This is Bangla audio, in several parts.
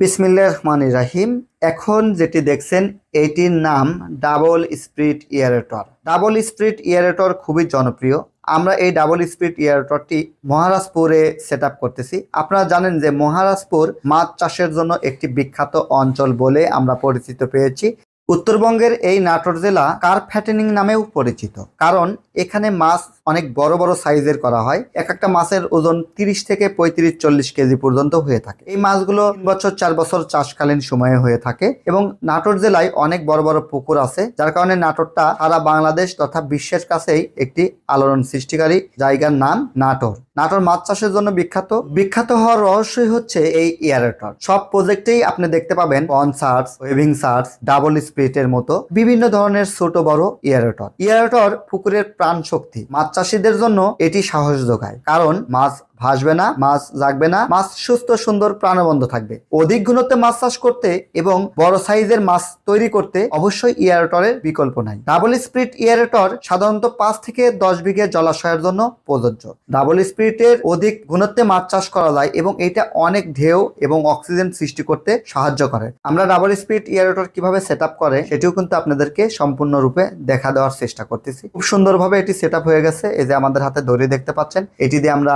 বিসমিল্লাহ রহমান রাহিম। এখন যেটি দেখছেন, এটির নাম double sprit aerator double sprit aerator খুবই জনপ্রিয়। আমরা এই ডাবল স্প্রিড ইয়ারেটরটি মহারাজপুরে সেট করতেছি। আপনারা জানেন যে মহারাজপুর মাছ চাষের জন্য একটি বিখ্যাত অঞ্চল বলে আমরা পরিচিত পেয়েছি। উত্তরবঙ্গের এই নাটোর জেলা কার ফ্যাটেনিং নামেও পরিচিত। কারণ এখানে মাছ অনেক বড় বড় সাইজের করা হয়। এক একটা মাছের ওজন তিরিশ থেকে পঁয়ত্রিশ, চল্লিশ কেজি পর্যন্ত হয়ে থাকে। এই মাছগুলো তিন বছর, চার বছর চাষকালীন সময়ে হয়ে থাকে এবং নাটোর জেলায় অনেক বড় বড় পুকুর আছে, যার কারণে নাটোরটা সারা বাংলাদেশ তথা বিশ্বের কাছেই একটি আলোড়ন সৃষ্টিকারী জায়গার নাম নাটোর। নাটোর মাছ চাষের জন্য বিখ্যাত। বিখ্যাত হওয়ার রহস্যই হচ্ছে এই এয়ারেটর। সব প্রজেক্টেই আপনি দেখতে পাবেন পন সার্চ ওয়েভিং সার্চ ডাবল স্প্রিটের মতো বিভিন্ন ধরনের ছোট বড় ইয়ারোটর। ইয়ারোটর পুকুরের প্রাণ শক্তি মাছ চাষিদের জন্য এটি সাহস যোগায়। কারণ মাছ ভাসবে না, মাছ জাগবে না, মাছ সুস্থ, সুন্দর প্রাণবন্ধ থাকবে। অধিক ঘনত্বে মাছ চাষ করতে এবং বড় সাইজের মাছ তৈরি করতে অবশ্যই ইয়ারেটরের বিকল্প নাই। ডাবল স্প্রিট ইয়ারেটর সাধারণত পাঁচ থেকে দশ বিঘে জলাশয়ের জন্য প্রযোজ্য। ডাবল স্প্রিটের অধিক ঘনত্বে মাছ চাষ করা যায় এবং এটা অনেক ঢেউ এবং অক্সিজেন সৃষ্টি করতে সাহায্য করে। আমরা ডাবল স্প্রিট ইয়ারেটর কীভাবে সেট করে, সেটিও কিন্তু আপনাদেরকে সম্পূর্ণরূপে দেখা দেওয়ার চেষ্টা করতেছি। খুব সুন্দরভাবে এটি সেট হয়ে গেছে। এই যে আমাদের হাতে দড়ি দেখতে পাচ্ছেন, এটি দিয়ে আমরা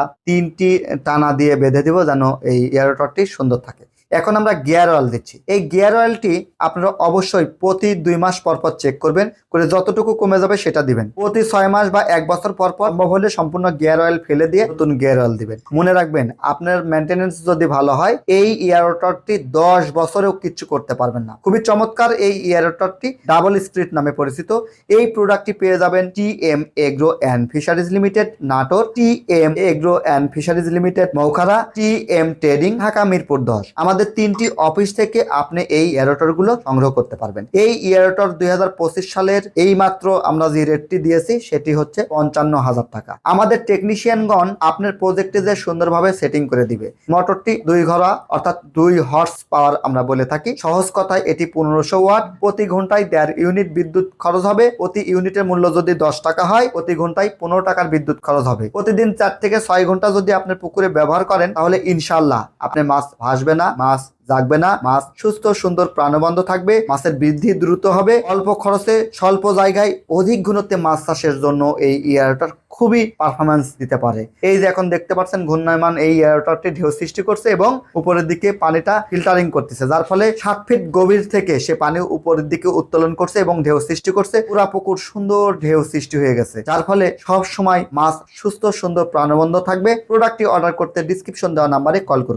তিনটি টানা দিয়ে বেঁধে দিব যেন এই এয়ারটরটি সুন্দর থাকে। এখন আমরা গিয়ার অয়েল দিচ্ছি। এই গিয়ার অয়েলটি আপনারা অবশ্যই প্রতি দুই মাস পর পর চেক করবেন, করে যতটুকু কমে যাবে সেটা দিবেন। প্রতি ছয় মাস বা এক বছর পর পর সম্ভব হলে সম্পূর্ণ গিয়ার অয়েল ফেলে দিয়ে নতুন গিয়ার অয়েল দিবেন। মনে রাখবেন, আপনার মেনটেনেন্স যদি ভালো হয়, এই ইয়ারটরটি দশ বছরেও কিচ্ছু করতে পারবেন না। খুবই চমৎকার এই ইয়ারটরটি ডাবল স্প্রিট নামে পরিচিত। এই প্রোডাক্টটি পেয়ে যাবেন T M agro and fisheries limited Natore. T M agro and fisheries limited Moukhara. T M trading Dhaka Mirpur দশ। আমাদের তিনটি অফিস থেকে আপনি এই এয়ারটরগুলো সংগ্রহ করতে পারবেন। এই এয়ারটর দুই সালের এই মাত্র আমরা যে রেটটি দিয়েছি, সেটি হচ্ছে পঞ্চান্ন হাজার টাকা। আমাদের টেকনিশিয়ানগণ আপনার প্রজেক্টে যে সুন্দরভাবে সেটিং করে দিবে। মোটরটি দুই ঘোড়া, অর্থাৎ দুই হর্স পাওয়ার আমরা বলে থাকি। সহজ কথায় এটি পনেরোশো ওয়াট। প্রতি ঘন্টায় দেড় ইউনিট বিদ্যুৎ খরচ হবে। প্রতি ইউনিটের মূল্য যদি দশ টাকা হয়, প্রতি ঘন্টায় পনেরো টাকার বিদ্যুৎ খরচ হবে। প্রতিদিন চার থেকে ছয় ঘণ্টা যদি আপনার পুকুরে ব্যবহার করেন, তাহলে ইনশাল্লাহ আপনি মাছ ভাসবে না মাছ জাগবে না, মাছ সুস্থ, সুন্দর প্রাণবন্ধ থাকবে, মাছের বৃদ্ধি দ্রুত হবে। অল্প খরচে, স্বল্প জায়গায় অধিক গুণত্বে মাছ চাষের জন্য এই ইয়ারটার খুবই পারফরমেন্স দিতে পারে। এই যে এখন দেখতে পাচ্ছেন ঘূর্ণায়মান এই এয়ারটারটি ঢেউ সৃষ্টি করছে এবং উপরের দিকে পানিটা ফিল্টারিং করতেছে, যার ফলে সাত ফিট গভীর থেকে সে পানি উপরের দিকে উত্তোলন করছে এবং ঢেউ সৃষ্টি করছে। পুরা পুকুর সুন্দর ঢেউ সৃষ্টি হয়ে গেছে, যার ফলে সব সময় মাছ সুস্থ, সুন্দর প্রাণবন্ধ থাকবে। প্রোডাক্টটি অর্ডার করতে ডিসক্রিপশন দেওয়া নাম্বারে কল করুন।